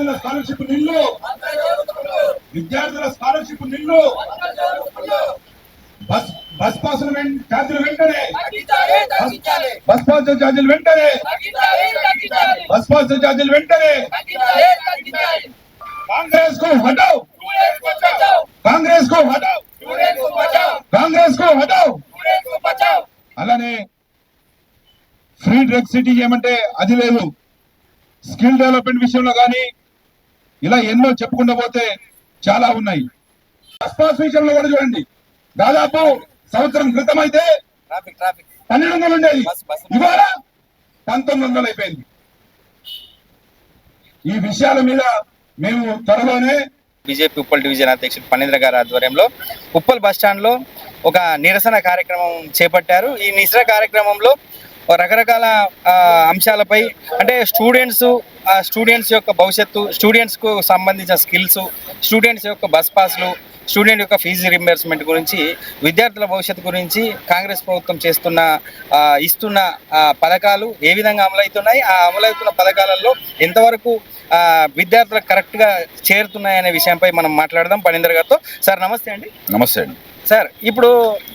విద్యార్థుల స్కాలర్షిప్ నిల్లు విద్యార్థుల స్కాలర్షిప్ నిల్లు బస్ బస్ పాసులు ఛార్జీలు వెంటనే. బస్ పాస్ ఛార్జీలు వెంటనే. బస్ పాస్ ఛార్జీలు వెంటనే. కాంగ్రెస్కు హటావ్ కాంగ్రెస్కు హటావ్ కాంగ్రెస్కు హటావ్ అలానే ఫ్రీ డ్రగ్ సిటీ ఏమంటే అది లేదు. స్కిల్ డెవలప్మెంట్ విషయంలో కానీ ఇలా ఎన్నో చెప్పుకుంటూ పోతే చాలా ఉన్నాయి. బస్ పాస్ విషయంలో కూడా చూడండి. దాదాపు సంవత్సరం క్రితం అయితే ట్రాఫిక్ ట్రాఫిక్. పన్నెండు వందలు ఉండేది. ఇవాళ పంతొమ్మిది వందలు అయిపోయింది. ఈ విషయాల మీద మేము త్వరలోనే బీజేపీ ఉప్పల్ డివిజన్ అధ్యక్షుడు పన్నీంద్ర గారి ఆధ్వర్యంలో ఉప్పల్ బస్ స్టాండ్లో ఒక నిరసన కార్యక్రమం చేపట్టారు. ఈ నిరసన కార్యక్రమంలో రకరకాల అంశాలపై అంటే స్టూడెంట్స్ స్టూడెంట్స్ యొక్క భవిష్యత్తు స్టూడెంట్స్కు సంబంధించిన స్కిల్స్ స్టూడెంట్స్ యొక్క బస్ పాస్లు స్టూడెంట్ యొక్క ఫీజు రింబర్స్మెంట్ గురించి విద్యార్థుల భవిష్యత్తు గురించి కాంగ్రెస్ ప్రభుత్వం చేస్తున్న ఇస్తున్న పథకాలు ఏ విధంగా అమలవుతున్నాయి ఆ అమలవుతున్న పథకాలలో ఎంతవరకు విద్యార్థులకు కరెక్ట్గా చేరుతున్నాయనే విషయంపై మనం మాట్లాడదాం. పనీందర్ గారితో. సార్ నమస్తే అండి. నమస్తే అండి. సార్ ఇప్పుడు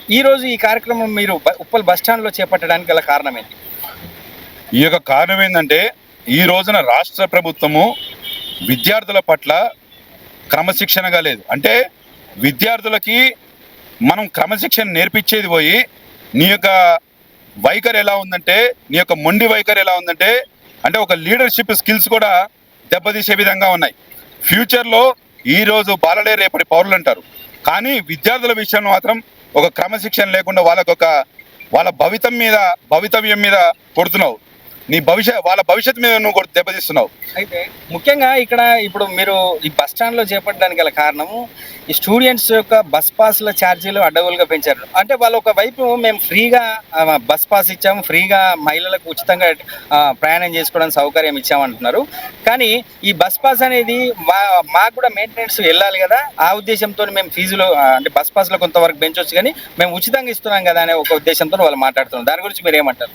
ఈరోజు ఈ కార్యక్రమం మీరు ఉప్పల్ బస్ స్టాండ్లో చేపట్టడానికి గల కారణం ఏంటి ఈ యొక్క కారణం ఏంటంటే ఈ రోజున రాష్ట్ర ప్రభుత్వము విద్యార్థుల పట్ల క్రమశిక్షణగా లేదు. అంటే విద్యార్థులకి మనం క్రమశిక్షణ నేర్పించేది పోయి నీ యొక్క వైఖరి ఎలా ఉందంటే నీ యొక్క మొండి వైఖరి ఎలా ఉందంటే అంటే ఒక లీడర్షిప్ స్కిల్స్ కూడా దెబ్బతీసే విధంగా ఉన్నాయి. ఫ్యూచర్లో ఈరోజు బాలలే రేపటి పౌరులు అంటారు కానీ విద్యార్థుల విషయంలో మాత్రం ఒక క్రమశిక్షణ లేకుండా వాళ్ళకొక వాళ్ళ భవితం మీద భవితవ్యం మీద కొడుతున్నావు. నీ భవిష్యత్ వాళ్ళ భవిష్యత్తు మీద నువ్వు కూడా దెబ్బతీస్తున్నావు. అయితే ముఖ్యంగా ఇక్కడ ఇప్పుడు మీరు ఈ బస్ స్టాండ్లో చేపట్టడానికి గల కారణము ఈ స్టూడెంట్స్ యొక్క బస్ పాస్ల ఛార్జీలు అడ్డగోలుగా పెంచారు. అంటే వాళ్ళు ఒక వైపు మేము ఫ్రీగా బస్ పాస్ ఇచ్చాము ఫ్రీగా మహిళలకు ఉచితంగా ప్రయాణం చేసుకోవడానికి సౌకర్యం ఇచ్చామంటున్నారు. కానీ ఈ బస్ పాస్ అనేది మా మాకు కూడా మెయింటెనెన్స్ వెళ్ళాలి కదా. ఆ ఉద్దేశంతో మేము ఫీజులు అంటే బస్ పాస్లో కొంతవరకు పెంచవచ్చు కానీ మేము ఉచితంగా ఇస్తున్నాం కదా అనే ఒక ఉద్దేశంతో వాళ్ళు మాట్లాడుతున్నారు. దాని గురించి మీరు ఏమంటారు?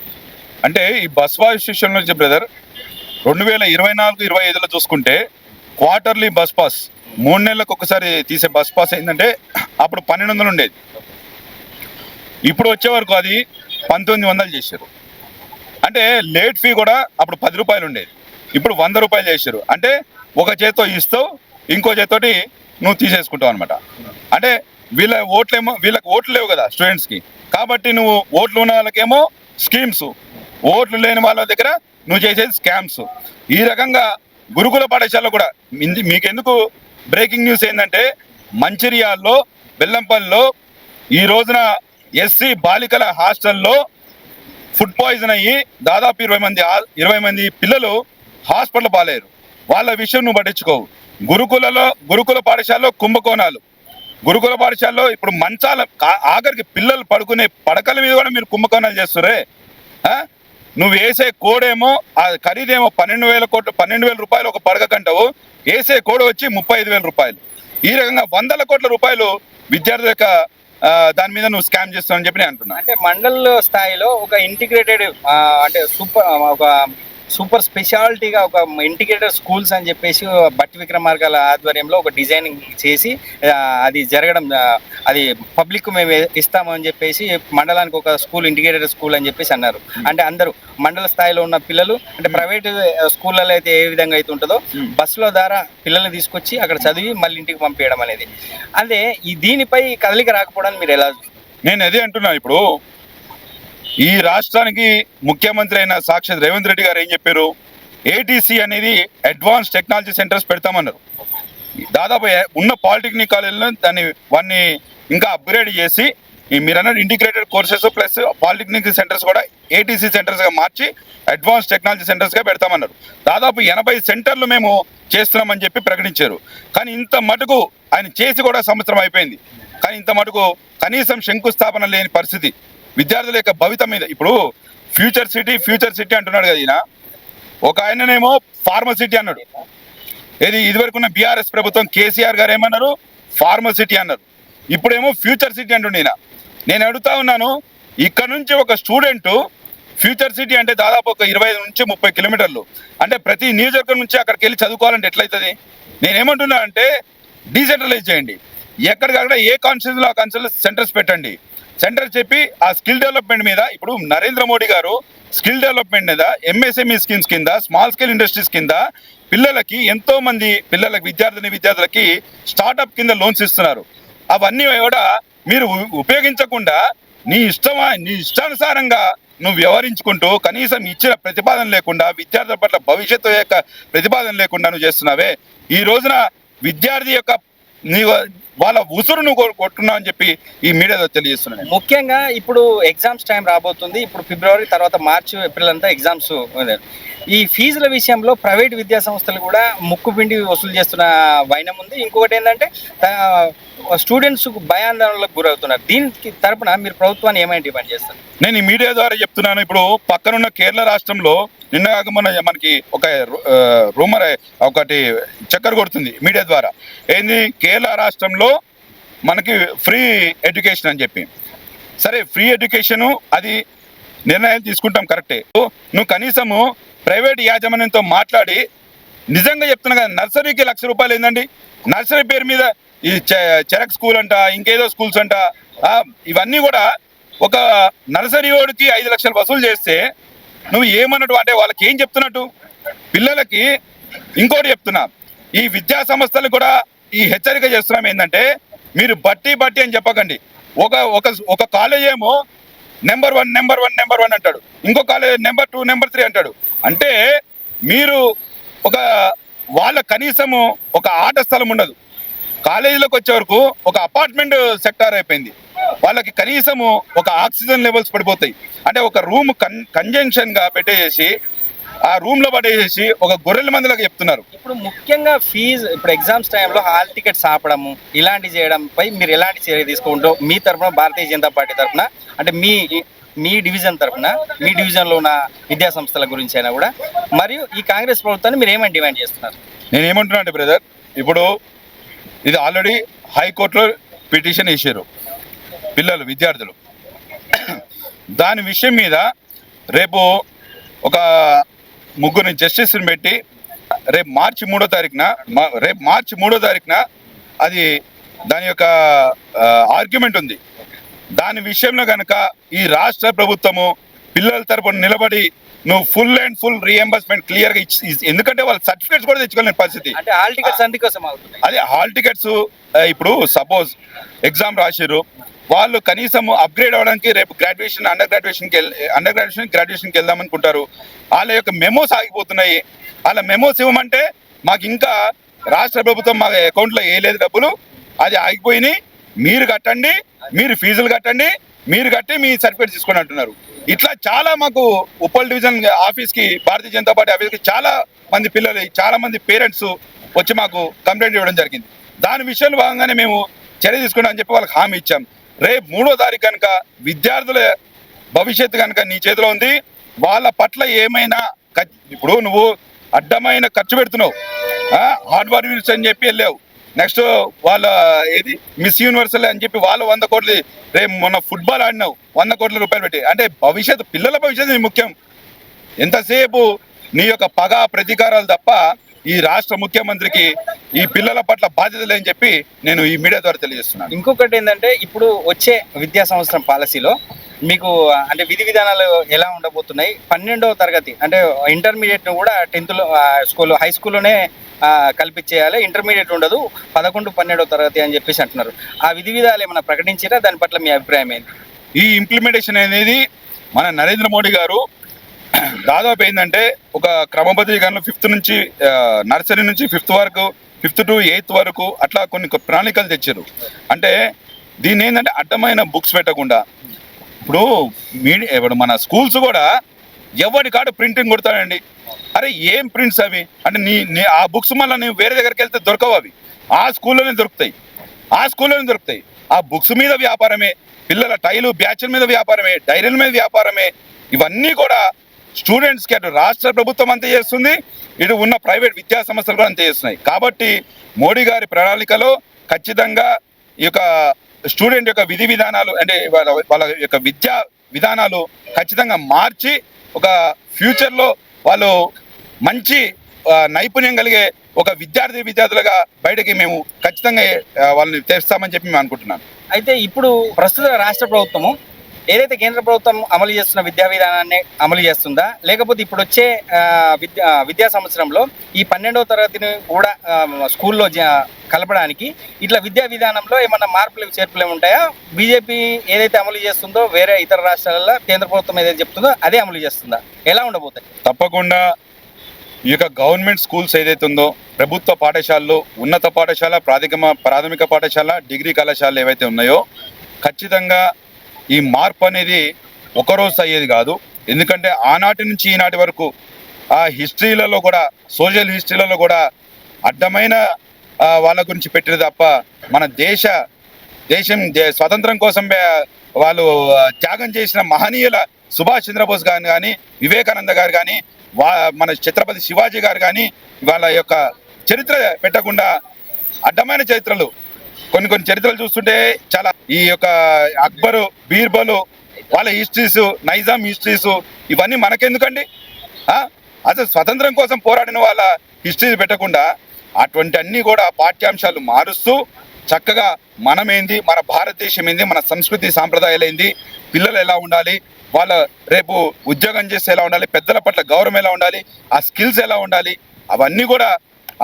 అంటే ఈ బస్ వాయిస్ విషయం నుంచి బ్రదర్ రెండు వేల ఇరవై నాలుగు ఇరవై ఐదులో చూసుకుంటే క్వార్టర్లీ బస్ పాస్ మూడు నెలలకు ఒకసారి తీసే బస్ పాస్ ఏంటంటే అప్పుడు పన్నెండు వందలు ఉండేది. ఇప్పుడు వచ్చే వరకు అది పంతొమ్మిది వందలు చేశారు. అంటే లేట్ ఫీ కూడా అప్పుడు పది రూపాయలు ఉండేది. ఇప్పుడు వంద రూపాయలు చేశారు. అంటే ఒక చేత్తో ఇస్తావు ఇంకో చేత్తోటి నువ్వు తీసేసుకుంటావు అనమాట అంటే వీళ్ళ ఓట్లేమో వీళ్ళకి ఓట్లు లేవు కదా స్టూడెంట్స్కి. కాబట్టి నువ్వు ఓట్లు ఉన్న వాళ్ళకేమో స్కీమ్స్ ఓట్లు లేని వాళ్ళ దగ్గర నువ్వు చేసేది స్కామ్స్. ఈ రకంగా గురుకుల పాఠశాలలో కూడా మీకెందుకు బ్రేకింగ్ న్యూస్ ఏంటంటే మంచిర్యాల్లో బెల్లంపల్లిలో ఈ రోజున ఎస్సీ బాలికల హాస్టల్లో ఫుడ్ పాయిజన్ అయ్యి దాదాపు ఇరవై మంది ఇరవై మంది పిల్లలు హాస్పిటల్ పాలేరు వాళ్ళ విషయం నువ్వు పట్టించుకోవు గురుకులలో గురుకుల పాఠశాలలో కుంభకోణాలు. గురుకుల పాఠశాలలో ఇప్పుడు మంచాల ఆఖరికి పిల్లలు పడుకునే పడకల మీద కూడా మీరు కుంభకోణాలు చేస్తురే నువ్వు వేసే కోడేమో ఆ ఖరీదేమో పన్నెండు వేల కోట్లు పన్నెండు వేల రూపాయలు ఒక పడగ కంటావు. వేసే కోడ వచ్చి ముప్పై ఐదు వేల రూపాయలు. ఈ రకంగా వందల కోట్ల రూపాయలు విద్యార్థుల యొక్క దాని మీద నువ్వు స్కామ్ చేస్తావని చెప్పి నేను అంటున్నా. అంటే మండల్ స్థాయిలో ఒక ఇంటిగ్రేటెడ్ అంటే సూపర్ ఒక సూపర్ స్పెషాలిటీగా ఒక ఇంటిగ్రేటెడ్ స్కూల్స్ అని చెప్పేసి బట్టి విక్రమార్గాల ఆధ్వర్యంలో ఒక డిజైనింగ్ చేసి అది జరగడం అది పబ్లిక్ మేము ఇస్తామని చెప్పేసి మండలానికి ఒక స్కూల్ ఇంటిగ్రేటెడ్ స్కూల్ అని చెప్పేసి అన్నారు. అంటే అందరూ మండల స్థాయిలో ఉన్న పిల్లలు అంటే ప్రైవేట్ స్కూళ్ళలో అయితే ఏ విధంగా అయితే ఉంటుందో బస్సుల ద్వారా పిల్లల్ని తీసుకొచ్చి అక్కడ చదివి మళ్ళీ ఇంటికి పంపించడం అనేది. అదే ఈ దీనిపై కదలిక రాకపోవడానికి మీరు ఎలా నేను అదే అంటున్నా. ఇప్పుడు ఈ రాష్ట్రానికి ముఖ్యమంత్రి అయిన సాక్షాత్ రేవంత్ రెడ్డి గారు ఏం చెప్పారు? ఏటీసీ అనేది అడ్వాన్స్ టెక్నాలజీ సెంటర్స్ పెడతామన్నారు. దాదాపు ఉన్న పాలిటెక్నిక్ కాలేజీలో దాన్ని వాన్ని ఇంకా అప్గ్రేడ్ చేసి ఈ మీరు అన్నట్టు integrated courses plus polytechnic centres కూడా ఏటీసీ సెంటర్స్గా మార్చి అడ్వాన్స్ టెక్నాలజీ సెంటర్స్గా పెడతామన్నారు. దాదాపు ఎనభై సెంటర్లు మేము చేస్తున్నామని చెప్పి ప్రకటించారు. కానీ ఇంత మటుకు ఆయన చేసి కూడా సంవత్సరం అయిపోయింది. కానీ ఇంత మటుకు కనీసం శంకుస్థాపన లేని పరిస్థితి. విద్యార్థుల యొక్క భవితం మీద. ఇప్పుడు ఫ్యూచర్ సిటీ ఫ్యూచర్ సిటీ అంటున్నాడు కదా ఈయన. ఒక ఆయననేమో ఫార్మసిటీ అన్నాడు. ఏది? ఇదివరకున్న బీఆర్ఎస్ ప్రభుత్వం కేసీఆర్ గారు ఏమన్నారు? ఫార్మసిటీ అన్నారు. ఇప్పుడేమో ఫ్యూచర్ సిటీ అంటుండే ఈయన. నేను అడుగుతా ఉన్నాను ఇక్కడ నుంచి ఒక స్టూడెంట్ ఫ్యూచర్ సిటీ అంటే దాదాపు ఒక ఇరవై నుంచి ముప్పై కిలోమీటర్లు. అంటే ప్రతి నియోజకవర్గం నుంచి అక్కడికి వెళ్ళి చదువుకోవాలంటే ఎట్లయితుంది? నేనేమంటున్నా అంటే డీసెంట్రలైజ్ చేయండి. ఎక్కడికక్కడ ఏ కాన్స్టిట్యూన్సీలో ఆ కాన్స్టిట్యూన్సీ సెంటర్స్ పెట్టండి. సెంటర్ చెప్పి ఆ స్కిల్ డెవలప్మెంట్ మీద ఇప్పుడు నరేంద్ర మోడీ గారు స్కిల్ డెవలప్మెంట్ మీద ఎంఎస్ఎంఈ స్కీమ్స్ కింద స్మాల్ స్కేల్ ఇండస్ట్రీస్ కింద పిల్లలకి ఎంతో మంది పిల్లలకి విద్యార్థిని విద్యార్థులకి స్టార్ట్అప్ కింద లోన్స్ ఇస్తున్నారు. అవన్నీ కూడా మీరు ఉపయోగించకుండా నీ ఇష్టమా నీ ఇష్టానుసారంగా నువ్వు వ్యవహరించుకుంటూ కనీసం ఇచ్చిన ప్రతిపాదన లేకుండా విద్యార్థుల పట్ల భవిష్యత్తు యొక్క ప్రతిపాదన లేకుండా నువ్వు చేస్తున్నావే. ఈ రోజున విద్యార్థి యొక్క నీ వాళ్ళ ఉసురు నువ్వు కొట్టున్నావు అని చెప్పి ఈ మీడియాలో తెలియజేస్తున్నాను ముఖ్యంగా ఇప్పుడు ఎగ్జామ్స్ టైం రాబోతుంది. ఇప్పుడు ఫిబ్రవరి తర్వాత మార్చి ఏప్రిల్ అంతా ఎగ్జామ్స్ ఈ ఫీజుల విషయంలో ప్రైవేట్ విద్యా సంస్థలు కూడా ముక్కు పిండి వసూలు చేస్తున్న వైనం ఉంది. ఇంకొకటి ఏంటంటే స్టూడెంట్స్ భయాందోళనలకు గురవుతున్నారు. దీనికి తరపున మీరు ప్రభుత్వాన్ని ఏమైనా డిమాండ్ చేస్తారు? నేను ఈ మీడియా ద్వారా చెప్తున్నాను. ఇప్పుడు పక్కనున్న కేరళ రాష్ట్రంలో నిన్న కాక మొన్న మనకి ఒక రూమర్ ఒకటి చక్కర కొడుతుంది మీడియా ద్వారా. ఏంది? కేరళ రాష్ట్రంలో మనకి ఫ్రీ ఎడ్యుకేషన్ అని చెప్పి. సరే ఫ్రీ ఎడ్యుకేషన్ అది నిర్ణయాలు తీసుకుంటాం కరెక్టే. నువ్వు కనీసము ప్రైవేట్ యాజమాన్యంతో మాట్లాడి నిజంగా చెప్తున్నా కదా నర్సరీకి లక్ష రూపాయలు ఏందండి? నర్సరీ పేరు మీద ఈ చె- చెరక్ స్కూల్ అంట ఇంకేదో స్కూల్స్ అంట ఇవన్నీ కూడా ఒక నర్సరీ వాడికి ఐదు లక్షలు వసూలు చేస్తే నువ్వు ఏమన్నట్టు అంటే వాళ్ళకి ఏం చెప్తున్నట్టు? పిల్లలకి ఇంకోటి చెప్తున్నా. ఈ విద్యా సంస్థలు కూడా ఈ హెచ్చరిక చేస్తున్నాం ఏంటంటే మీరు బట్టి బట్టి అని చెప్పకండి. ఒక ఒక ఒక కాలేజ్ ఏమో number one number one number one అంటాడు. ఇంకో college number two number three అంటాడు. అంటే మీరు ఒక వాళ్ళ కనీసము ఒక ఆట స్థలం ఉండదు. కాలేజీలోకి వచ్చే వరకు ఒక అపార్ట్మెంట్ సెక్టార్ అయిపోయింది. వాళ్ళకి కనీసము ఒక ఆక్సిజన్ లెవెల్స్ పడిపోతాయి. అంటే ఒక రూమ్ కన్ కంజంక్షన్గా పెట్టేసి ఆ రూమ్లో పడేసి ఒక గొర్రెల మందులకు చెప్తున్నారు. ఇప్పుడు ముఖ్యంగా ఫీజు ఇప్పుడు ఎగ్జామ్స్ టైంలో హాల్ టికెట్స్ ఆపడము ఇలాంటి చేయడంపై మీరు ఎలాంటి చర్య తీసుకుంటూ మీ తరఫున భారతీయ జనతా పార్టీ తరఫున అంటే మీ మీ డివిజన్ తరఫున మీ డివిజన్లో ఉన్న విద్యా సంస్థల గురించి అయినా కూడా మరియు ఈ కాంగ్రెస్ ప్రభుత్వాన్ని మీరు ఏమని డిమాండ్ చేస్తున్నారు? నేను ఏమంటున్నా అంటే బ్రదర్ ఇప్పుడు ఇది ఆల్రెడీ హైకోర్టులో పిటిషన్ వేసారు పిల్లలు విద్యార్థులు. దాని విషయం మీద రేపు ఒక ముగ్గురిని జస్టిస్ని పెట్టి రేపు మార్చి మూడో తారీఖున రేపు మార్చి మూడో తారీఖున అది దాని యొక్క ఆర్గ్యుమెంట్ ఉంది. దాని విషయంలో కనుక ఈ రాష్ట్ర ప్రభుత్వము పిల్లల తరపున నిలబడి నువ్వు ఫుల్ అండ్ ఫుల్ రీఎంబర్స్మెంట్ క్లియర్గా ఇచ్చి ఎందుకంటే వాళ్ళ సర్టిఫికేట్స్ కూడా తెచ్చుకోలేని పరిస్థితి. అదే హాల్ టికెట్స్ ఇప్పుడు సపోజ్ ఎగ్జామ్ రాసిర్రు. వాళ్ళు కనీసం అప్గ్రేడ్ అవ్వడానికి రేపు గ్రాడ్యుయేషన్ అండర్ గ్రాడ్యుయేషన్కి అండర్ గ్రాడ్యుయేషన్ గ్రాడ్యుయేషన్కి వెళ్దాం అనుకుంటారు వాళ్ళ యొక్క మెమోస్ ఆగిపోతున్నాయి. వాళ్ళ మెమోస్ ఇవ్వమంటే మాకు ఇంకా రాష్ట్ర ప్రభుత్వం మా అకౌంట్లో వేయలేదు డబ్బులు. అది ఆగిపోయినాయి. మీరు కట్టండి మీరు ఫీజులు కట్టండి మీరు కట్టి మీ సర్టిఫికేట్ తీసుకోండి అంటున్నారు. ఇట్లా చాలా మాకు ఉప్పల్ డివిజన్ ఆఫీస్కి భారతీయ జనతా పార్టీ ఆఫీస్కి చాలా మంది పిల్లలు చాలా మంది పేరెంట్స్ వచ్చి మాకు కంప్లైంట్ ఇవ్వడం జరిగింది. దాని విషయంలో భాగంగానే మేము చర్య తీసుకున్నాం అని చెప్పి వాళ్ళకి హామీ ఇచ్చాం. రేపు మూడో తారీఖు కనుక విద్యార్థుల భవిష్యత్తు కనుక నీ చేతిలో ఉంది వాళ్ళ పట్ల ఏమైనా ఇప్పుడు నువ్వు అడ్డమైన ఖర్చు పెడుతున్నావు. హార్డ్ వర్క్ అని చెప్పి వెళ్ళావు. నెక్స్ట్ వాళ్ళ ఏది? మిస్ యూనివర్సల్ అని చెప్పి వాళ్ళు వంద కోట్లు రేపు మొన్న ఫుట్బాల్ ఆడినావు వంద కోట్ల రూపాయలు పెట్టి. అంటే భవిష్యత్తు పిల్లల భవిష్యత్తు ముఖ్యం. ఎంతసేపు నీ యొక్క పగ ప్రతీకారాలు తప్ప ఈ రాష్ట్ర ముఖ్యమంత్రికి ఈ పిల్లల పట్ల బాధ్యత లేని చెప్పి నేను ఈ మీడియా ద్వారా తెలియజేస్తున్నాను. ఇంకొకటి ఏంటంటే ఇప్పుడు వచ్చే విద్యా సంవత్సరం పాలసీలో మీకు అంటే విధి విధానాలు ఎలా ఉండబోతున్నాయి? పన్నెండవ తరగతి అంటే ఇంటర్మీడియట్ను కూడా టెన్త్లో స్కూల్ హై స్కూల్లోనే కల్పించేయాలి. ఇంటర్మీడియట్ ఉండదు పదకొండు పన్నెండవ తరగతి అని చెప్పేసి అంటున్నారు. ఆ విధి విధాలు ఏమైనా ప్రకటించారా? దాని పట్ల మీ అభిప్రాయం ఏంటి? ఈ ఇంప్లిమెంటేషన్ అనేది మన నరేంద్ర మోడీ గారు దాదాపు ఏంటంటే ఒక క్రమబద్ధీకరణలో ఫిఫ్త్ నుంచి నర్సరీ నుంచి ఫిఫ్త్ వరకు ఫిఫ్త్ టు ఎయిత్ వరకు అట్లా కొన్ని ప్రణాళికలు తెచ్చారు. అంటే దీన్ని ఏంటంటే అడ్డమైన బుక్స్ పెట్టకుండా ఇప్పుడు మీడియా ఇప్పుడు మన స్కూల్స్ కూడా ఎవరి కాడ ప్రింటింగ్ కొడతాడండి? అరే ఏం ప్రింట్స్ అవి? అంటే నీ నీ ఆ బుక్స్ మళ్ళీ నేను వేరే దగ్గరికి వెళ్తే దొరకవు అవి. ఆ స్కూల్లోనే దొరుకుతాయి. ఆ స్కూల్లోనే దొరుకుతాయి. ఆ బుక్స్ మీద వ్యాపారమే. పిల్లల టైలు బ్యాచ్ల మీద వ్యాపారమే డైరీల మీద వ్యాపారమే. ఇవన్నీ కూడా స్టూడెంట్స్కి అటు రాష్ట్ర ప్రభుత్వం అంతే చేస్తుంది ఇటు ఉన్న ప్రైవేట్ విద్యా సంస్థలు కూడా అంతే చేస్తున్నాయి. కాబట్టి మోడీ గారి ప్రణాళికలో ఖచ్చితంగా ఈ యొక్క స్టూడెంట్ యొక్క విధి విధానాలు అంటే వాళ్ళ వాళ్ళ యొక్క విద్యా విధానాలు ఖచ్చితంగా మార్చి ఒక ఫ్యూచర్లో వాళ్ళు మంచి నైపుణ్యం కలిగే ఒక విద్యార్థి విద్యార్థులుగా బయటకి మేము ఖచ్చితంగా వాళ్ళని తెస్తామని చెప్పి మేము అనుకుంటున్నాను. అయితే ఇప్పుడు ప్రస్తుత రాష్ట్ర ప్రభుత్వము ఏదైతే కేంద్ర ప్రభుత్వం అమలు చేస్తున్న విద్యా విధానాన్ని అమలు చేస్తుందా? లేకపోతే ఇప్పుడు వచ్చే విద్యా విద్యా సంవత్సరంలో ఈ పన్నెండవ తరగతిని కూడా స్కూల్లో జ- కలపడానికి ఇట్లా విద్యా విధానంలో ఏమన్నా మార్పులు చేర్పులు ఉంటాయా? బీజేపీ ఏదైతే అమలు చేస్తుందో వేరే ఇతర రాష్ట్రాలలో కేంద్ర ప్రభుత్వం ఏదైతే చెప్తుందో అదే అమలు చేస్తుందా? ఎలా ఉండబోతాయి? తప్పకుండా. ఈ యొక్క గవర్నమెంట్ స్కూల్స్ ఏదైతే ఉందో ప్రభుత్వ పాఠశాలలు ఉన్నత పాఠశాల ప్రాథమిక ప్రాథమిక పాఠశాల డిగ్రీ కళాశాలలు ఏవైతే ఉన్నాయో ఖచ్చితంగా ఈ మార్పు అనేది ఒకరోజు అయ్యేది కాదు. ఎందుకంటే ఆనాటి నుంచి ఈనాటి వరకు ఆ హిస్టరీలలో కూడా సోషల్ హిస్టరీలలో కూడా అడ్డమైన వాళ్ళ గురించి పెట్టిన తప్ప మన దేశ దేశం దే- స్వతంత్రం కోసం వాళ్ళు త్యాగం చేసిన మహనీయుల సుభాష్ చంద్రబోస్ గారు కానీ వివేకానంద గారు కానీ వా మన ఛత్రపతి శివాజీ గారు కానీ వాళ్ళ యొక్క చరిత్ర పెట్టకుండా అడ్డమైన చరిత్రలు కొన్ని కొన్ని చరిత్రలు చూస్తుంటే చాలా ఈ యొక్క అక్బరు బీర్బలు వాళ్ళ హిస్టరీస్ నైజాం హిస్టరీస్ ఇవన్నీ మనకెందుకండి? అసలు స్వతంత్రం కోసం పోరాడిన వాళ్ళ హిస్టరీ పెట్టకుండా అటువంటి అన్ని కూడా పాఠ్యాంశాలు మారుస్తూ చక్కగా మనమేంది మన భారతదేశం ఏంది మన సంస్కృతి సాంప్రదాయాలు ఏంది పిల్లలు ఎలా ఉండాలి వాళ్ళ రేపు ఉద్యోగం చేస్తే ఎలా ఉండాలి పెద్దల పట్ల గౌరవం ఎలా ఉండాలి ఆ స్కిల్స్ ఎలా ఉండాలి అవన్నీ కూడా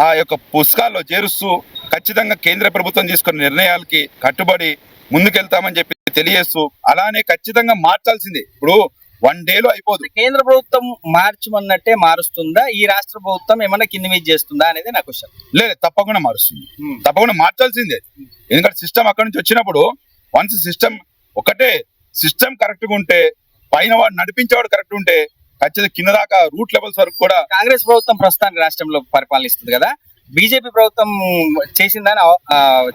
ఆ యొక్క పుస్తకాల్లో చేరుస్తూ ఖచ్చితంగా కేంద్ర ప్రభుత్వం తీసుకున్న నిర్ణయాలకి కట్టుబడి ముందుకెళ్తామని చెప్పి తెలియజేస్తూ అలానే ఖచ్చితంగా మార్చాల్సిందే. ఇప్పుడు వన్ డేలో అయిపోదు. కేంద్ర ప్రభుత్వం మార్చమన్నట్టే మారుస్తుందా? ఈ రాష్ట్ర ప్రభుత్వం ఏమన్నా కింది మీద చేస్తుందా అనేది నా క్వశ్చన్ లేదు తప్పకుండా మారుస్తుంది. తప్పకుండా మార్చాల్సిందే. ఎందుకంటే సిస్టమ్ అక్కడ నుంచి వచ్చినప్పుడు వన్స్ సిస్టమ్ ఒకటే సిస్టమ్ కరెక్ట్గా ఉంటే పైన వాడు నడిపించేవాడు కరెక్ట్ ఉంటే ఖచ్చితంగా కింద దాకా రూట్ లెవెల్స్ వరకు కూడా కాంగ్రెస్ ప్రభుత్వం ప్రస్తుతానికి రాష్ట్రంలో పరిపాలిస్తుంది కదా. బీజేపీ ప్రభుత్వం చేసిందని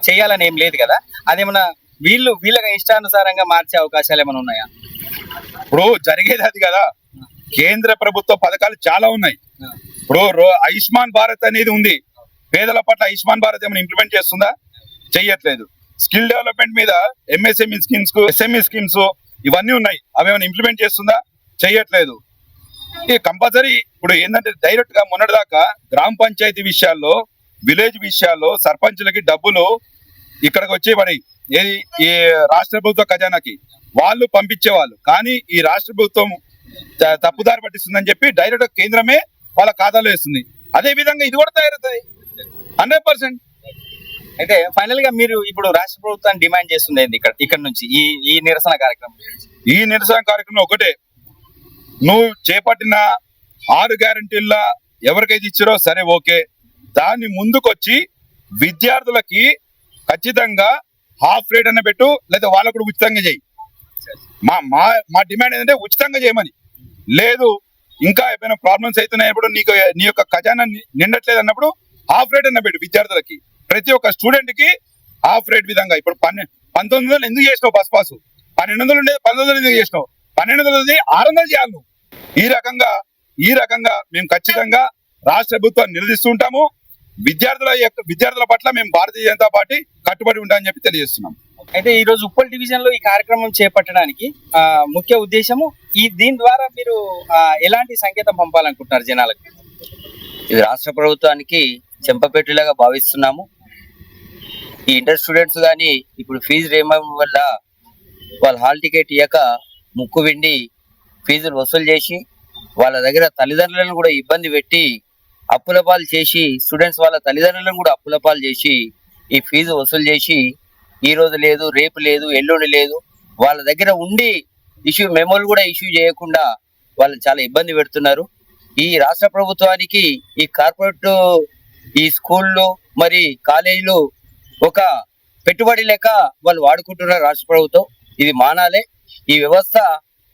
చేయాలని ఏం లేదు కదా. అదేమన్నా వీళ్ళు వీళ్ళకి ఇష్టానుసారంగా మార్చే అవకాశాలు ఏమైనా ఉన్నాయా? ఇప్పుడు జరిగేది అది కదా. కేంద్ర ప్రభుత్వ పథకాలు చాలా ఉన్నాయి. ఇప్పుడు ఆయుష్మాన్ భారత్ అనేది ఉంది. పేదల పట్ల ఆయుష్మాన్ భారత్ ఏమైనా ఇంప్లిమెంట్ చేస్తుందా? చెయ్యట్లేదు. స్కిల్ డెవలప్మెంట్ మీద ఎంఎస్ఎంఈ స్కీమ్స్ ఎస్ఎంఈ స్కీమ్స్ ఇవన్నీ ఉన్నాయి. అవి ఏమైనా ఇంప్లిమెంట్ చేస్తుందా? చెయ్యట్లేదు. ఈ కంపల్సరీ ఇప్పుడు ఏంటంటే డైరెక్ట్గా మొన్నటిదాకా గ్రామ పంచాయతీ విషయాల్లో విలేజ్ విషయాల్లో సర్పంచులకి డబ్బులు ఇక్కడికి వచ్చే పని ఏది ఈ రాష్ట్ర ప్రభుత్వ ఖజానాకి వాళ్ళు పంపించేవాళ్ళు. కానీ ఈ రాష్ట్ర ప్రభుత్వం తప్పుదారి పట్టిస్తుందని చెప్పి డైరెక్ట్ కేంద్రమే వాళ్ళ ఖాతాలో వేస్తుంది. అదే విధంగా ఇది కూడా తయారవుతుంది హండ్రెడ్ పర్సెంట్. అయితే ఫైనల్గా మీరు ఇప్పుడు రాష్ట్ర ప్రభుత్వాన్ని డిమాండ్ చేస్తుంది ఇక్కడ ఇక్కడ నుంచి ఈ ఈ నిరసన కార్యక్రమం ఈ నిరసన కార్యక్రమం ఒకటే. నువ్వు చేపట్టిన ఆరు గ్యారంటీల్లో ఎవరికైతే ఇచ్చారో సరే ఓకే. దాన్ని ముందుకొచ్చి విద్యార్థులకి ఖచ్చితంగా హాఫ్ రేట్ అన్న పెట్టు లేదా వాళ్ళకు కూడా ఉచితంగా చేయి. మా మా మా డిమాండ్ ఏంటంటే ఉచితంగా చేయమని. లేదు ఇంకా ఏమైనా ప్రాబ్లమ్స్ అవుతున్నాయప్పుడు నీకు నీ యొక్క ఖజానా నిండట్లేదు అన్నప్పుడు హాఫ్ రేట్ అన్న పెట్టు విద్యార్థులకి. ప్రతి ఒక్క స్టూడెంట్కి హాఫ్ రేట్ విధంగా. ఇప్పుడు పన్నె పంతొమ్మిది వందలు ఎందుకు చేసినావు బస్ పాస్? పన్నెండు వందలు ఉండేది పంతొమ్మిది వందలు ఎందుకు చేసినావు? పన్నెండు వందలు ఆరు వందలు చేయాలి నువ్వు. ఈ రకంగా ఈ రకంగా మేము ఖచ్చితంగా రాష్ట్ర ప్రభుత్వాన్ని నిలదీస్తుంటాము విద్యార్థుల యొక్క విద్యార్థుల పట్ల మేము భారతీయ జనతా పార్టీ కట్టుబడి ఉంటామని చెప్పి తెలియజేస్తున్నాం. అయితే ఈ రోజు ఉప్పల్ డివిజన్లో ఈ కార్యక్రమం చేపట్టడానికి ఆ, ముఖ్య ఉద్దేశము ఈ దీని ద్వారా మీరు ఎలాంటి సంకేతం పంపాలనుకుంటున్నారు జనాలకు? ఇది రాష్ట్ర ప్రభుత్వానికి చెంపపెట్టులాగా భావిస్తున్నాము. ఈ ఇంటర్ స్టూడెంట్స్ కానీ ఇప్పుడు ఫీజు రేమం వల్ల వాళ్ళ హాల్ టికెట్ ఇయ్యక ముక్కు విండి ఫీజులు వసూలు చేసి వాళ్ళ దగ్గర తల్లిదండ్రులను కూడా ఇబ్బంది పెట్టి అప్పుల పాలు చేసి స్టూడెంట్స్ వాళ్ళ తల్లిదండ్రులను కూడా అప్పుల పాలు చేసి ఈ ఫీజు వసూలు చేసి ఈ రోజు లేదు రేపు లేదు ఎల్లుండి లేదు వాళ్ళ దగ్గర ఉండి ఇష్యూ మెమోలు కూడా ఇష్యూ చేయకుండా వాళ్ళు చాలా ఇబ్బంది పెడుతున్నారు. ఈ రాష్ట్ర ప్రభుత్వానికి ఈ కార్పొరేట్ ఈ స్కూళ్ళు మరి కాలేజీలు ఒక పెట్టుబడి లెక్క వాళ్ళు వాడుకుంటున్నారు రాష్ట్ర ప్రభుత్వం. ఇది మానాలే. ఈ వ్యవస్థ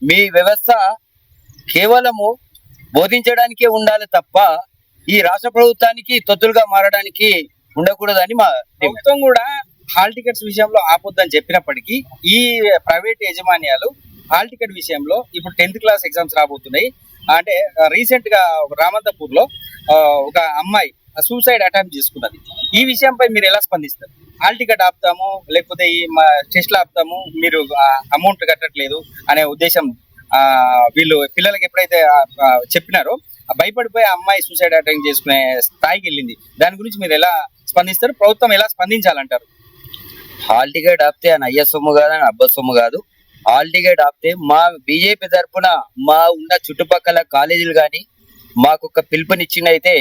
మీ వ్యవస్థ కేవలము బోధించడానికే ఉండాలి తప్ప ఈ రాష్ట్ర ప్రభుత్వానికి తొత్తులుగా మారడానికి ఉండకూడదని మా ప్రభుత్వం కూడా హాల్ టికెట్స్ విషయంలో ఆపొద్దని చెప్పినప్పటికీ ఈ ప్రైవేట్ యాజమాన్యాలు హాల్ టికెట్ విషయంలో ఇప్పుడు టెన్త్ క్లాస్ ఎగ్జామ్స్ రాబోతున్నాయి. అంటే రీసెంట్గా రామంతపూర్లో ఒక అమ్మాయి సూసైడ్ అటెంప్ట్ చేసుకున్నది. ఈ విషయంపై మీరు ఎలా స్పందిస్తారు? హాల్ టికెట్ ఆపుతాము లేకపోతే ఈ టెస్ట్లు ఆపుతాము మీరు అమౌంట్ కట్టట్లేదు అనే ఉద్దేశం ఆ, వీళ్ళు పిల్లలకి ఎప్పుడైతే చెప్పినారో ఆ భయపడిపోయి ఆ అమ్మాయి సూసైడ్ అటెంప్ట్ చేసుకునే స్థాయికి వెళ్ళింది. దాని గురించి మీరు ఎలా స్పందిస్తారు? ప్రభుత్వం ఎలా స్పందించాలంటారు? హాల్ టికెట్ ఆపితే అని అయ్య సొమ్ము కాదు అని అబ్బ సొమ్ము కాదు. హాల్ టికెట్ ఆపితే మా బీజేపీ తరపున మా ఉన్న చుట్టుపక్కల కాలేజీలు కానీ మాకు ఒక పిలుపునిచ్చిందైతే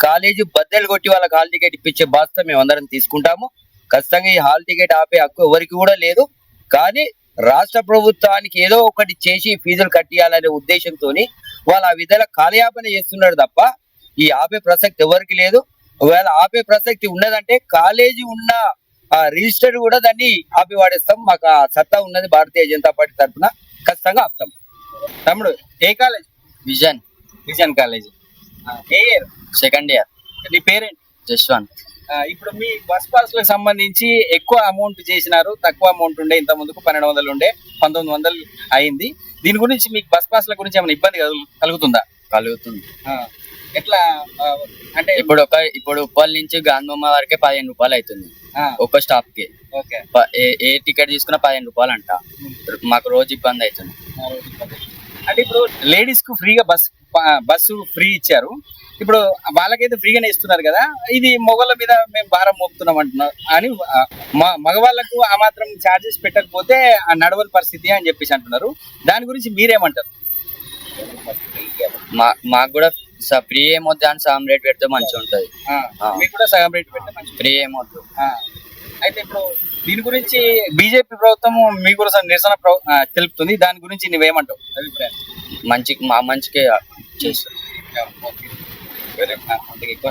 కాలేజీ బద్దలు కొట్టి వాళ్ళకి హాల్ టికెట్ ఇప్పించే బాధ్యత మేము అందరం తీసుకుంటాము. ఖచ్చితంగా ఈ హాల్ టికెట్ ఆపే హక్కు ఎవరికి కూడా లేదు. కానీ రాష్ట్ర ప్రభుత్వానికి ఏదో ఒకటి చేసి ఫీజులు కట్టియాలనే ఉద్దేశంతో వాళ్ళు ఆ విధంగా కాలయాపన చేస్తున్నారు తప్ప ఈ ఆపే ప్రసక్తి ఎవరికి లేదు. ఒకవేళ ఆపే ప్రసక్తి ఉన్నదంటే కాలేజీ ఉన్న ఆ రిజిస్టర్ కూడా దాన్ని ఆపి వాడేస్తాం మాకు ఆ సత్తా ఉన్నది భారతీయ జనతా పార్టీ తరఫున ఖచ్చితంగా ఆపుతాం. తమ్ముడు ఏ కాలేజ్? విజన్. Vision college. ఏ ఇయర్? Second year. నీ పేరేంటి? జస్వంత్ ఇప్పుడు మీ బస్ పాస్లకు సంబంధించి ఎక్కువ అమౌంట్ చేసినారు తక్కువ అమౌంట్ ఉండే ఇంత ముందుకు పన్నెండు వందలు ఉండే పంతొమ్మిది వందలు అయింది. దీని గురించి మీకు బస్ పాస్ ల గురించి ఏమైనా ఇబ్బంది కలుగు- కలుగుతుందా? కలుగుతుంది. ఎట్లా అంటే ఇప్పుడు ఒక ఇప్పుడు ఉప్పల్ నుంచి గాంధీబొమ్మ వరకే పదిహేను రూపాయలు అవుతుంది ఒక స్టాప్కి. ఏ- టికెట్ తీసుకున్నా పదిహేను రూపాయలు అంట మాకు రోజు ఇబ్బంది అవుతుంది అంటే ఇప్పుడు లేడీస్కు ఫ్రీగా బస్ బస్సు ఫ్రీ ఇచ్చారు. ఇప్పుడు వాళ్ళకైతే ఫ్రీగానే ఇస్తున్నారు కదా ఇది మొగళ్ళ మీద మేము భారం మోపుతున్నాం అంటున్నారు. అని మగవాళ్ళకు ఆ మాత్రం ఛార్జెస్ పెట్టకపోతే ఆ నడవని పరిస్థితి అని చెప్పేసి అంటున్నారు. దాని గురించి మీరేమంటారు? మాకు కూడా స- ఫ్రీ ఏమొద్దు అని సగం రేట్ పెడితే మంచిగా ఉంటది. మీకు కూడా సగం రేట్ పెట్టే మంచిది. ఫ్రీ ఏమొద్దు. అయితే ఇప్పుడు దీని గురించి బీజేపీ ప్రభుత్వం మీ కోసం నిరసన తెలుపుతుంది. దాని గురించి నువ్వేమంటావు? అభిప్రాయం. మంచి మా మంచికే చేస్తారు ఓకే. అంతకు ఎక్కువ